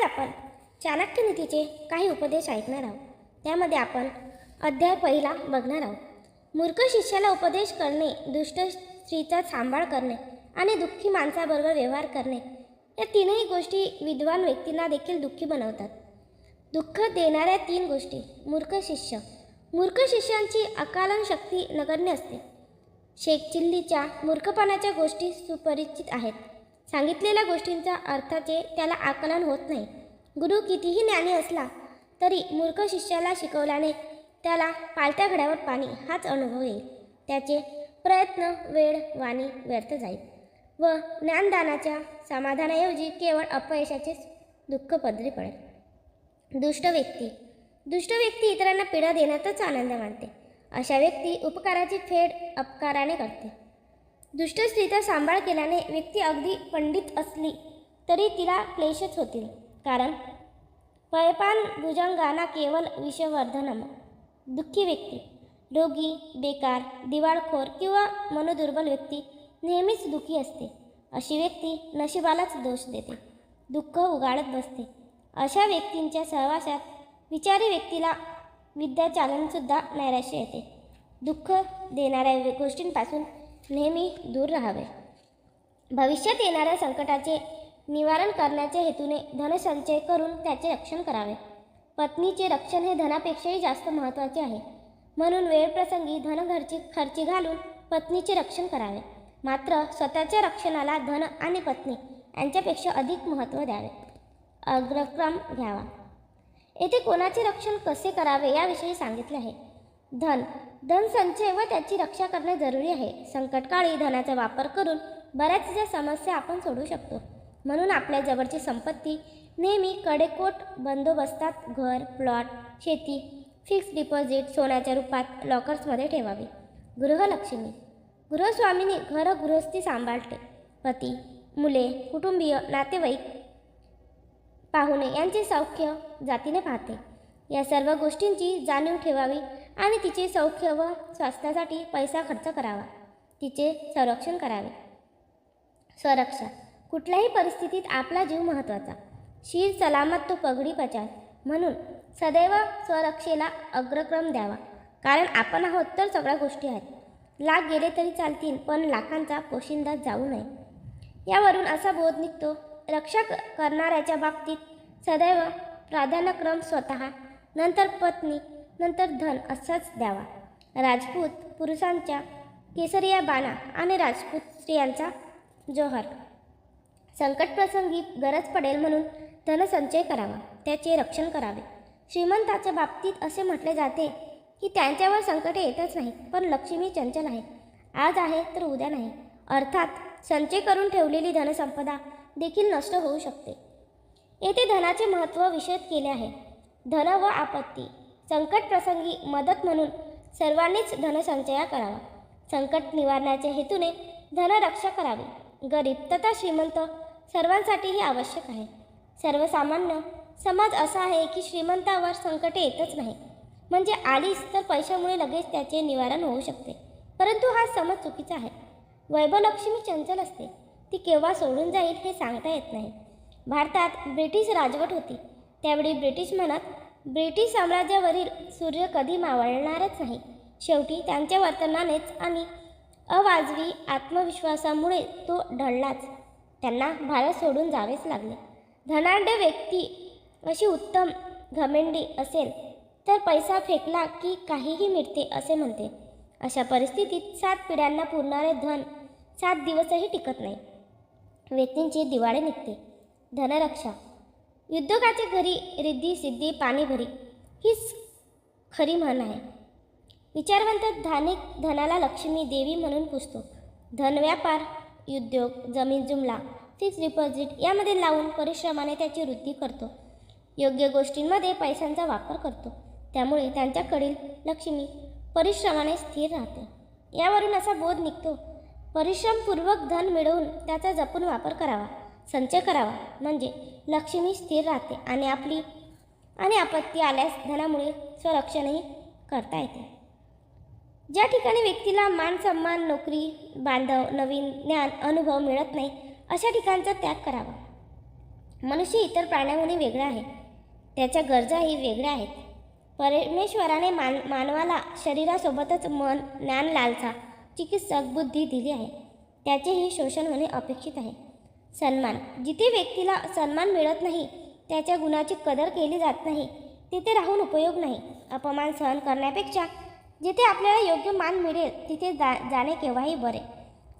आज आपण चाणक्य नीतीचे काही उपदेश ऐकणार आहोत. त्यामध्ये आपण अध्याय पहिला बघणार आहोत. मूर्ख शिष्याला उपदेश करणे दुष्ट स्त्रीचा सांभाळ करणे आणि दुःखी माणसाबरोबर व्यवहार करणे या तीनही गोष्टी विद्वान व्यक्तींना देखील दुःखी बनवतात. दुःख देणाऱ्या तीन गोष्टी मूर्ख शिष्य. मूर्ख शिष्यांची अकालन शक्ती नगण्य असते. शेख चिल्लीच्या मूर्खपणाच्या गोष्टी सुपरिचित आहेत. सांगितलेल्या गोष्टींचा अर्थाचे त्याला आकलन होत नाही. गुरु कितीही ज्ञानी असला तरी मूर्ख शिष्याला शिकवल्याने त्याला पालत्या घड्यावर पाणी हाच अनुभव येईल. त्याचे प्रयत्न वेळ वाणी व्यर्थ जाईल. व ज्ञानदानाच्या समाधानाऐवजी केवळ अपयशाचेच दुःख पदरी पडेल. दुष्ट व्यक्ती. दुष्ट व्यक्ती इतरांना पीडा देण्यातच आनंद मानते. अशा व्यक्ती उपकाराची फेड अपकाराने करते. दुष्ट स्त्रीचा सांभाळ केल्याने व्यक्ती अगदी पंडित असली तरी तिला क्लेशच होतील. कारण पयपान भुजंगाना केवळ विषवर्धनम दुःखी व्यक्ती रोगी बेकार दिवाळखोर किंवा मनोदुर्बल व्यक्ती नेहमीच दुःखी असते. अशी व्यक्ती नशिबालाच दोष देते दुःख उगाळत बसते. अशा व्यक्तींच्या सहवासात विचारी व्यक्तीला विद्याचालनसुद्धा नैराश्य येते. दुःख देणाऱ्या गोष्टींपासून नेहमी दूर राहावे. भविष्यात येणाऱ्या संकटाचे निवारण करण्याच्या हेतूने धनसंचय करून त्याचे रक्षण करावे. पत्नीचे रक्षण हे धनापेक्षाही जास्त महत्त्वाचे आहे. म्हणून वेळप्रसंगी धन घरची खर्ची घालून पत्नीचे रक्षण करावे. मात्र स्वतःच्या रक्षणाला धन आणि पत्नी यांच्यापेक्षा अधिक महत्त्व द्यावे. अग्रक्रम घ्यावा. येथे कोणाचे रक्षण कसे करावे याविषयी सांगितले आहे. धन. धन संचय व त्याची रक्षा करणे जरुरी आहे. संकटकाळी धनाचा वापर करून बऱ्याचशा समस्या आपण सोडू शकतो. म्हणून आपल्या जवळची संपत्ती नेहमी कडेकोट बंदोबस्तात घर प्लॉट शेती फिक्स्ड डिपॉझिट सोन्याच्या रूपात लॉकर्समध्ये ठेवावी. गृहलक्ष्मी. गृहस्वामिनी घर गृहस्थी सांभाळते. पती मुले कुटुंबीय नातेवाईक पाहुणे यांचे सौख्य जातीने पाहते. या सर्व गोष्टींची जाणीव ठेवावी. आणि तिचे सौख्य व स्वास्थ्यासाठी पैसा खर्च करावा. तिचे संरक्षण करावे. स्वरक्षा कुठल्याही परिस्थितीत आपला जीव महत्त्वाचा. शीर सलामत तो पगडी पचार. म्हणून सदैव स्वरक्षेला अग्रक्रम द्यावा. कारण आपण आहोत तर सगळ्या गोष्टी आहेत. लाख गेले तरी चालतील पण लाखांचा पोशिंदा जाऊ नये. यावरून असा बोध निघतो रक्षा करणाऱ्याच्या बाबतीत सदैव प्राधान्यक्रम स्वतः नंतर पत्नी नंतर धन असाच द्यावा. राजपूत पुरुषांच्या केसरिया बाणा आणि राजपूत स्त्रियांचा जोहर. संकटप्रसंगी गरज पडेल म्हणून धनसंचय करावा त्याचे रक्षण करावे. श्रीमंताच्या बाबतीत असे म्हटले जाते की त्यांच्यावर संकटे येतच नाही पण लक्ष्मी चंचल आहे. आज आहे तर उद्या नाही. अर्थात संचय करून ठेवलेली धनसंपदा देखील नष्ट होऊ शकते. येथे धनाचे महत्त्व विशद केले आहे. धन व आपत्ती. संकट प्रसंगी मदत म्हणून सर्वांनीच धनसंचया करावा. संकट निवारण्याच्या हेतूने धनरक्षा करावी. गरीब तथा श्रीमंत सर्वांसाठी हे आवश्यक आहे. सर्वसामान्य समाज असा आहे की श्रीमंतावर संकटे येतच नाही. म्हणजे आलीच तर पैशामुळे लगेच त्याचे निवारण होऊ शकते. परंतु हा समज चुकीचा आहे. वैभवलक्ष्मी चंचल असते. ती केव्हा सोडून जाईल हे सांगता येत नाही. भारतात ब्रिटिश राजवट होती. त्यावेळी ब्रिटिश म्हणत ब्रिटिश साम्राज्यावरील सूर्य कधी मावळणारच नाही. शेवटी त्यांच्या वर्तनानेच आणि अवाजवी आत्मविश्वासामुळे तो ढळलाच. त्यांना भारत सोडून जावेच लागले. धनाढ्य व्यक्ती अशी उत्तम घमेंडी असेल तर पैसा फेकला की काहीही मिळते असे म्हणते. अशा परिस्थितीत सात पिढ्यांना पुरणारे धन सात दिवसही टिकत नाही. व्यक्तींची दिवाळे निघते. धनरक्षा उद्योगाच्या घरी रिद्धी सिद्धी पाणी भरी. हीच खरी म्हण आहे. विचारवंत धानिक धनाला लक्ष्मी देवी म्हणून पुजतो. धन व्यापार उद्योग जमीन जुमला फिक्स डिपॉझिट यामध्ये लावून परिश्रमाने त्याची वृद्धी करतो. योग्य गोष्टींमध्ये पैशांचा वापर करतो. त्यामुळे त्यांच्याकडील लक्ष्मी परिश्रमाने स्थिर राहते. यावरून असा बोध निघतो. परिश्रमपूर्वक धन मिळवून त्याचा जपून वापर करावा. संचय करावा. म्हणजे लक्ष्मी स्थिर राहते आणि आपली आणि आपत्ती आल्यास धनामुळे स्वरक्षणही करता येते. ज्या ठिकाणी व्यक्तीला मान सन्मान नोकरी बांधव नवीन ज्ञान अनुभव मिळत नाही अशा ठिकाणचा त्याग करावा. मनुष्य इतर प्राण्यांहून वेगळा आहे. त्याच्या गरजाही वेगळ्या आहेत. परमेश्वराने मान मानवाला शरीरासोबतच मन ज्ञान लालसा चिकित्सक बुद्धी दिली आहे. त्याचेही शोषण होणे अपेक्षित आहे. सन्मान. जिथे व्यक्तीला सन्मान मिळत नाही त्याच्या गुणाची कदर केली जात नाही तिथे राहून उपयोग नाही अपमान सहन करण्यापेक्षा. जिथे आपल्याला योग्य मान मिळेल तिथे जा जाणे केव्हाही बरे.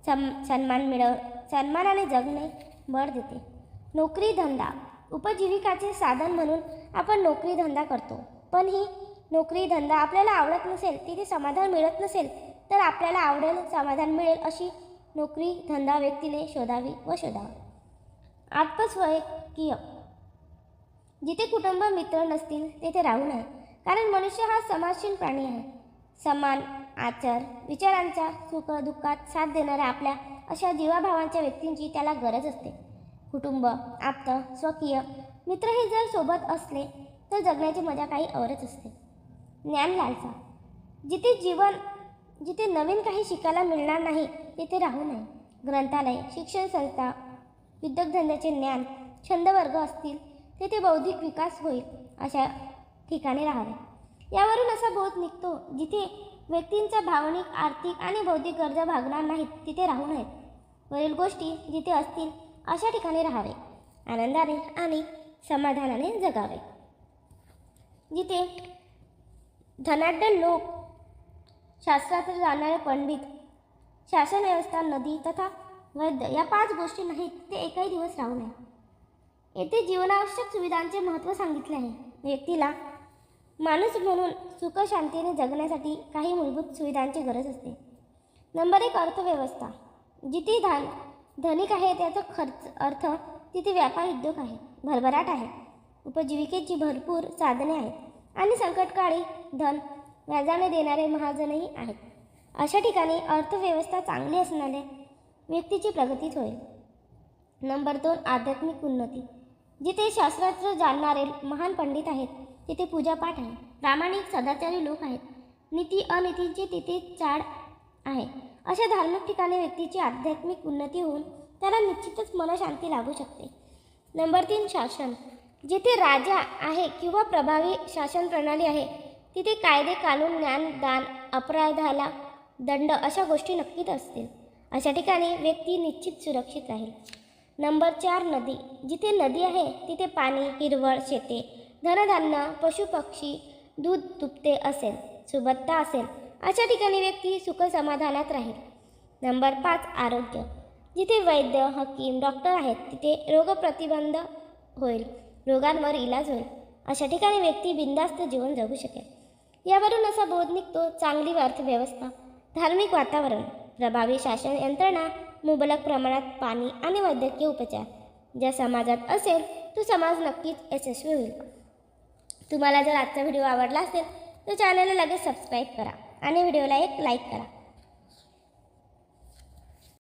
सम सन्मान मिळव सन्मानाने जगणे बळ देते. नोकरी धंदा. उपजीविकाचे साधन म्हणून आपण नोकरी धंदा करतो. पण ही नोकरी धंदा आपल्याला आवडत नसेल तिथे समाधान मिळत नसेल तर आपल्याला आवडेल समाधान मिळेल अशी नोकरी धंदा व्यक्तीने शोधावी व शोधावा. आत्मस्वयकीय जिथे कुटुंब मित्र नसतील तेथे राहू नये. कारण मनुष्य हा समाजशील प्राणी आहे. समान आचार विचारांच्या सुख दुःखात साथ देणाऱ्या आपल्या अशा जीवाभावांच्या व्यक्तींची त्याला गरज असते. कुटुंब आप्त स्वकीय मित्र हे जर सोबत असले तर जगण्याची मजा काही औरच असते. ज्ञान लालसा. जिथे जीवन जिथे नवीन काही शिकायला मिळणार नाही तिथे राहू नये. ग्रंथालय शिक्षण संस्था उद्योगधंद्याचे ज्ञान छंदवर्ग असतील तेथे बौद्धिक विकास होईल अशा ठिकाणी राहावे. यावरून असा बोध निघतो जिथे व्यक्तींचा भावनिक आर्थिक आणि बौद्धिक गरजा भागणार नाहीत तिथे राहू नयेत. वरील गोष्टी जिथे असतील अशा ठिकाणी राहावे. आनंदाने आणि समाधानाने जगावे. जिथे धनाढ्य लोक शास्त्रात जाणारे पंडित शासन व्यवस्था नदी तथा वैद्य या पाच गोष्टी नाहीत ते एकही दिवस राहू नये. येथे जीवनावश्यक सुविधांचे महत्त्व सांगितले आहे. व्यक्तीला माणूस म्हणून सुखशांतीने जगण्यासाठी काही मूलभूत सुविधांची गरज असते. नंबर एक अर्थव्यवस्था. जिथे धान धनिक आहे त्याचा खर्च अर्थ तिथे व्यापार उद्योग आहे. भरभराट आहे. उपजीविकेची भरपूर साधने आहेत. आणि संकटकाळी धन व्याजाने देणारे महाजनही आहेत. अशा ठिकाणी अर्थव्यवस्था चांगली असणाऱ्या व्यक्तीची प्रगतीच होईल. नंबर दोन आध्यात्मिक उन्नती. जिथे शास्त्रार्थ जाणणारे महान पंडित आहेत तिथे पूजापाठ आहे. प्रामाणिक सदाचारी लोक आहेत. नीती अनितींची तिथे चाड आहे. अशा धार्मिक ठिकाणी व्यक्तीची आध्यात्मिक उन्नती होऊन त्याला निश्चितच मनशांती लाभू शकते. नंबर तीन शासन. जिथे राजा आहे किंवा प्रभावी शासन प्रणाली आहे तिथे कायदे कानून ज्ञान दान अपराधाला दंड अशा गोष्टी नक्कीच असतील. अशा ठिकाणी व्यक्ती निश्चित सुरक्षित राहील. नंबर चार नदी. जिथे नदी आहे तिथे पाणी हिरवळ शेते धनधान्य पशुपक्षी दूध दुभते असेल सुबत्ता असेल अशा ठिकाणी व्यक्ती सुख समाधानात राहील. नंबर पाच आरोग्य. जिथे वैद्य हकीम डॉक्टर आहेत तिथे रोगप्रतिबंध होईल रोगांवर इलाज होईल. अशा ठिकाणी व्यक्ती बिंदास्त जीवन जगू शकेल. यावरून असा बोध निघतो चांगली अर्थव्यवस्था धार्मिक वातावरण प्रभावी शासन यंत्रणा मुबलक प्रमाणात पाणी आणि वैद्यकीय उपचार. ज्या समाजात असेल तो समाज नक्कीच यशस्वी होईल. तुम्हाला जर आजचा व्हिडिओ आवडला असेल तर चॅनलला लगेच सबस्क्राईब करा आणि व्हिडिओला एक लाईक करा.